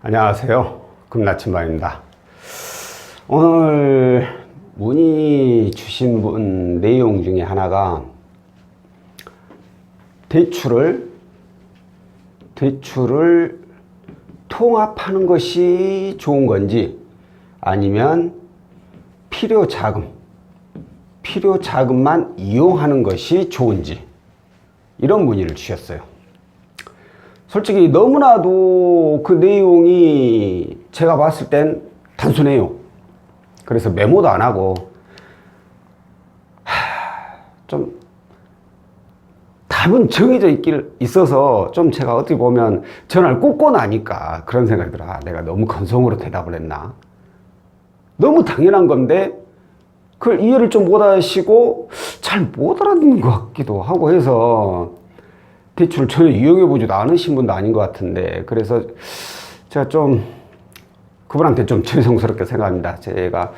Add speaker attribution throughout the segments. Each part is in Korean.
Speaker 1: 안녕하세요. 금나침반입니다. 오늘 문의 주신 분 내용 중에 하나가 대출을 대출을 통합하는 것이 좋은 건지 아니면 필요 자금 필요 자금만 이용하는 것이 좋은지 이런 문의를 주셨어요. 솔직히 너무나도 그 내용이 제가 봤을 땐 단순해요. 그래서 메모도 안 하고 하, 좀 답은 정해져 있길 있어서 좀 제가 어떻게 보면 전화를 꽂고 나니까 그런 생각이 들어. 아, 내가 너무 건성으로 대답을 했나? 너무 당연한 건데 그걸 이해를 좀 못하시고 잘 못 알아듣는 것 같기도 하고 해서 대출을 전혀 이용해 보지도 않으신 분도 아닌 것 같은데 그래서 제가 좀 그분한테 좀 죄송스럽게 생각합니다. 제가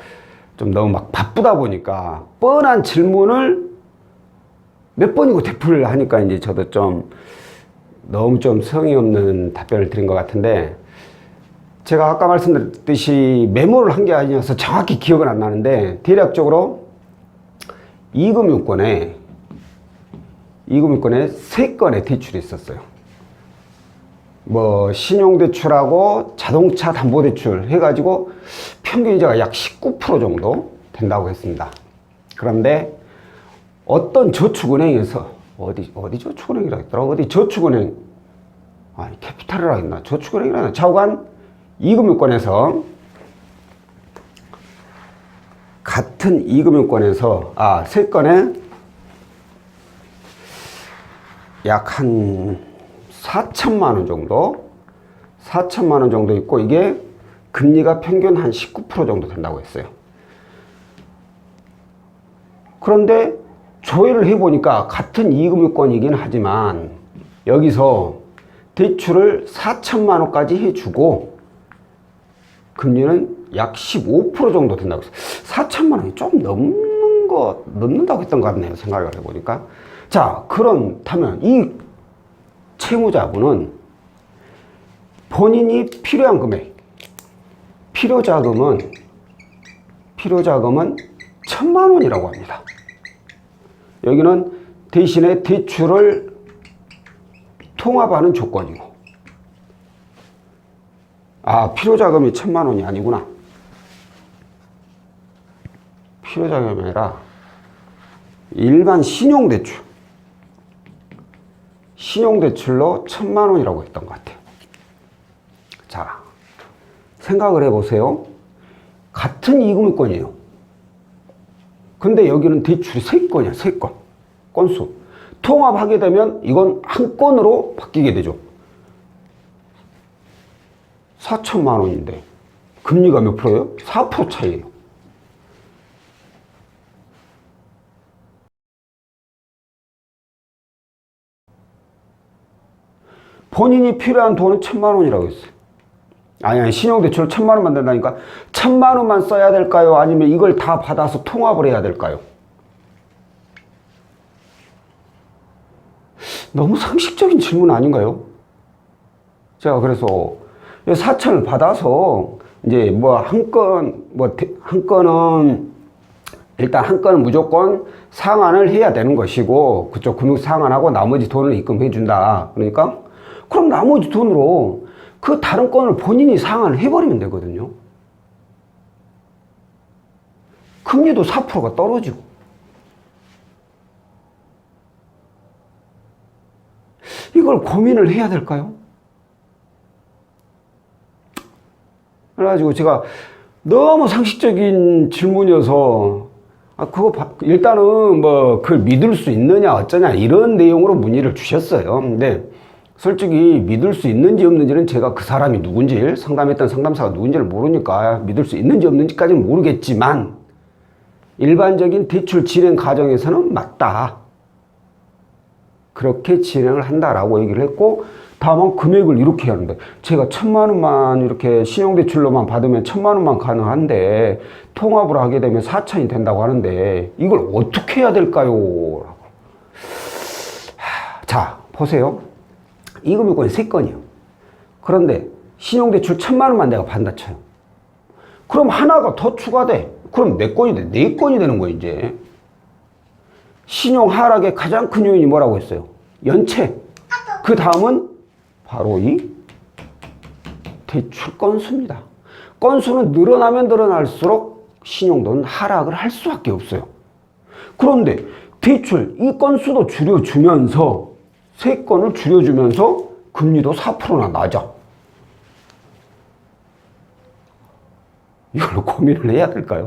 Speaker 1: 좀 너무 막 바쁘다 보니까 뻔한 질문을 몇 번이고 대풀 하니까 이제 저도 좀 너무 좀 성의 없는 답변을 드린 것 같은데 제가 아까 말씀드렸듯이 메모를 한 게 아니어서 정확히 기억은 안 나는데 대략적으로 이금융권에 이금융권에 세 건의 대출이 있었어요. 뭐 신용대출하고 자동차 담보대출 해가지고 평균 이자가 약 19% 정도 된다고 했습니다. 그런데 어떤 저축은행에서 어디 어디 저축은행이라 했더라 어디 저축은행 아 캐피탈이라 했나 저축은행이라 했나 이금융권에서 같은 이금융권에서 아세 건에 약 한 4천만 원 정도 4천만 원 정도 있고 이게 금리가 평균 한 19% 정도 된다고 했어요. 그런데 조회를 해보니까 같은 이금융권이긴 하지만 여기서 대출을 4천만 원까지 해주고 금리는 약 15% 정도 된다고 했어요. 4천만 원이 좀 넘는 거, 넘는다고 했던 것 같네요. 생각을 해보니까. 자, 그렇다면 이 채무자분은 본인이 필요한 금액, 필요자금은, 필요자금은 천만 원이라고 합니다. 여기는 대신에 대출을 통합하는 조건이고, 아, 필요자금이 천만 원이 아니구나. 필요자금이 아니라 일반 신용대출. 신용대출로 천만 원이라고 했던 것 같아요. 자, 생각을 해보세요. 같은 이금융권이에요. 근데 여기는 대출이 세 건이야, 세 건. 건수. 통합하게 되면 이건 한 건으로 바뀌게 되죠. 4천만 원인데 금리가 몇 프로예요? 4% 차이예요. 본인이 필요한 돈은 천만 원이라고 했어요. 아니, 아니, 신용대출 천만 원만 된다니까. 천만 원만 써야 될까요? 아니면 이걸 다 받아서 통합을 해야 될까요? 너무 상식적인 질문 아닌가요? 제가 그래서 4천을 받아서 이제 뭐 한 건, 뭐 한 건은 일단 한 건은 무조건 상환을 해야 되는 것이고 그쪽 금융 상환하고 나머지 돈을 입금해 준다. 그러니까 그럼 나머지 돈으로 그 다른 건을 본인이 상환을 해버리면 되거든요. 금리도 4%가 떨어지고. 이걸 고민을 해야 될까요? 그래가지고 제가 너무 상식적인 질문이어서 아, 그거 바- 일단은 뭐 그걸 믿을 수 있느냐 어쩌냐 이런 내용으로 문의를 주셨어요. 근데 솔직히 믿을 수 있는지 없는지는 제가 그 사람이 누군지 상담했던 상담사가 누군지를 모르니까 믿을 수 있는지 없는지까지는 모르겠지만 일반적인 대출 진행 과정에서는 맞다. 그렇게 진행을 한다라고 얘기를 했고 다만 금액을 이렇게 하는데 제가 천만 원만 이렇게 신용대출로만 받으면 천만 원만 가능한데 통합을 하게 되면 사천이 된다고 하는데 이걸 어떻게 해야 될까요? 자 보세요 이금융권이 세 건이요 그런데 신용대출 천만 원만 내가 받는다 쳐요. 그럼 하나가 더 추가돼. 그럼 몇 건이 돼? 네 건이 되는 거야, 이제. 신용 하락의 가장 큰 요인이 뭐라고 했어요? 연체. 그 다음은 바로 이 대출 건수입니다. 건수는 늘어나면 늘어날수록 신용도는 하락을 할 수밖에 없어요. 그런데 대출 이 건수도 줄여주면서 세 건을 줄여주면서 금리도 4%나 낮아. 이걸로 고민을 해야 될까요?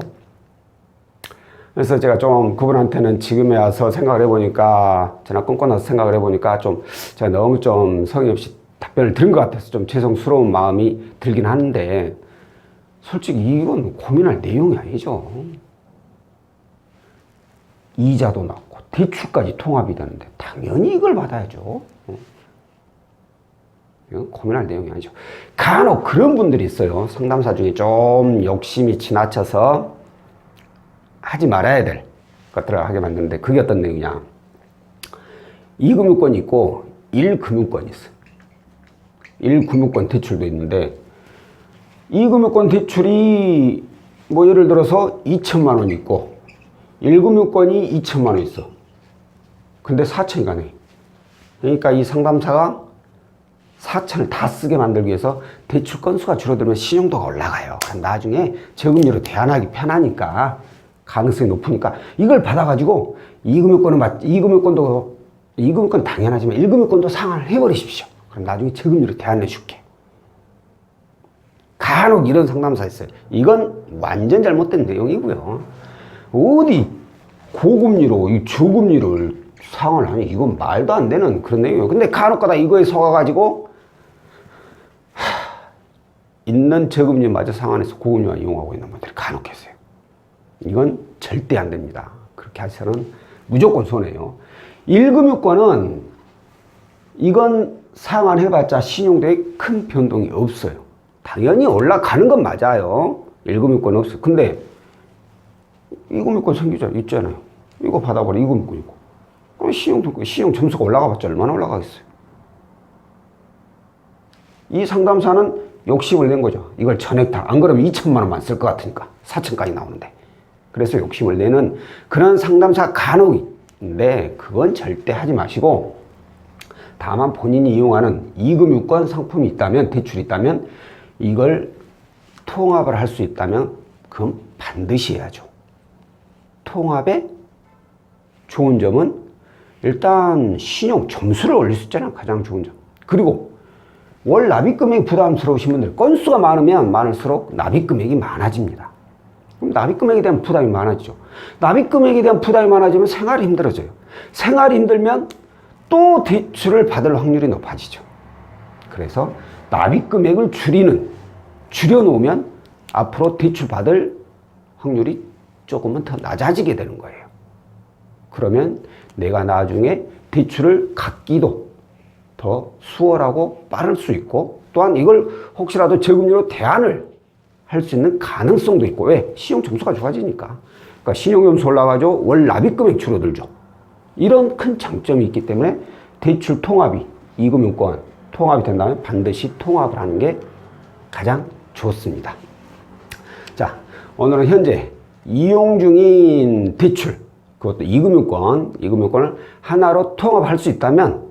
Speaker 1: 그래서 제가 좀 그분한테는 지금에 와서 생각을 해보니까 전화 끊고 나서 생각을 해보니까 좀 제가 너무 좀 성의 없이 답변을 드린 것 같아서 좀 죄송스러운 마음이 들긴 하는데 솔직히 이건 고민할 내용이 아니죠. 이자도 낮고 대출까지 통합이 되는데 당연히 이걸 받아야죠. 이건 고민할 내용이 아니죠. 간혹 그런 분들이 있어요. 상담사 중에 좀 욕심이 지나쳐서 하지 말아야 될 것들을 하게 만드는데 그게 어떤 내용이냐. 2금융권이 있고 1금융권이 있어요. 1금융권 대출도 있는데 2금융권 대출이 뭐 예를 들어서 2천만 원 있고 1금융권이 2천만 원 있어. 근데 4천이 가 네. 그러니까 이 상담사가 4천을 다 쓰게 만들기 위해서 대출 건수가 줄어들면 신용도가 올라가요. 나중에 저금리로 대안하기 편하니까 가능성이 높으니까 이걸 받아가지고 2금융권은 맞, 2금융권도 2금융권 당연하지만 1금융권도 상환을 해버리십시오. 그럼 나중에 저금리로 대안해 줄게. 간혹 이런 상담사 있어요. 이건 완전 잘못된 내용이고요. 어디 고금리로 이 저금리를 상환을 하니 이건 말도 안 되는 그런 내용이에요. 근데 간혹가다 이거에 속아가지고 하, 있는 저금리마저 상환해서 고금리만 이용하고 있는 분들이 간혹 계세요. 이건 절대 안 됩니다. 그렇게 하셔서는 무조건 손해요. 1금융권은 이건 상환해봤자 신용도에 큰 변동이 없어요. 당연히 올라가는 건 맞아요. 1금융권 없어요. 근데 2금융권 생기자 있잖아요. 이거 받아버려 2금융권이고. 그럼 신용도 신용 점수가 올라가봤자 얼마나 올라가겠어요. 이 상담사는 욕심을 낸 거죠. 이걸 전액 다. 안 그러면 2천만 원만 쓸 것 같으니까 4천까지 나오는데. 그래서 욕심을 내는 그런 상담사 간혹 있는데 그건 절대 하지 마시고 다만 본인이 이용하는 이금융권 상품이 있다면 대출이 있다면 이걸 통합을 할 수 있다면 그건 반드시 해야죠. 통합의 좋은 점은 일단 신용 점수를 올릴 수 있잖아요. 가장 좋은 점. 그리고 월 납입 금액이 부담스러우신 분들 건수가 많으면 많을수록 납입 금액이 많아집니다. 그럼 납입 금액에 대한 부담이 많아지죠. 납입 금액에 대한 부담이 많아지면 생활이 힘들어져요. 생활이 힘들면 또 대출을 받을 확률이 높아지죠. 그래서 납입 금액을 줄이는 줄여놓으면 앞으로 대출 받을 확률이 조금은 더 낮아지게 되는 거예요. 그러면 내가 나중에 대출을 갚기도 더 수월하고 빠를 수 있고 또한 이걸 혹시라도 저금리로 대안을 할 수 있는 가능성도 있고 왜? 신용 점수가 좋아지니까 그러니까 신용 점수 올라가죠 월 납입 금액 줄어들죠 이런 큰 장점이 있기 때문에 대출 통합이 이금융권 통합이 된다면 반드시 통합을 하는 게 가장 좋습니다. 자, 오늘은 현재 이용 중인 대출, 그것도 이금융권, 이금융권을 하나로 통합할 수 있다면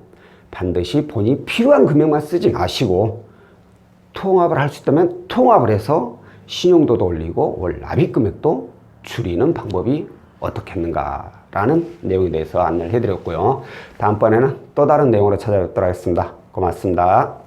Speaker 1: 반드시 본인이 필요한 금액만 쓰지 마시고 통합을 할 수 있다면 통합을 해서 신용도도 올리고 월 납입 금액도 줄이는 방법이 어떻겠는가라는 내용에 대해서 안내를 해드렸고요. 다음번에는 또 다른 내용으로 찾아뵙도록 하겠습니다. 고맙습니다.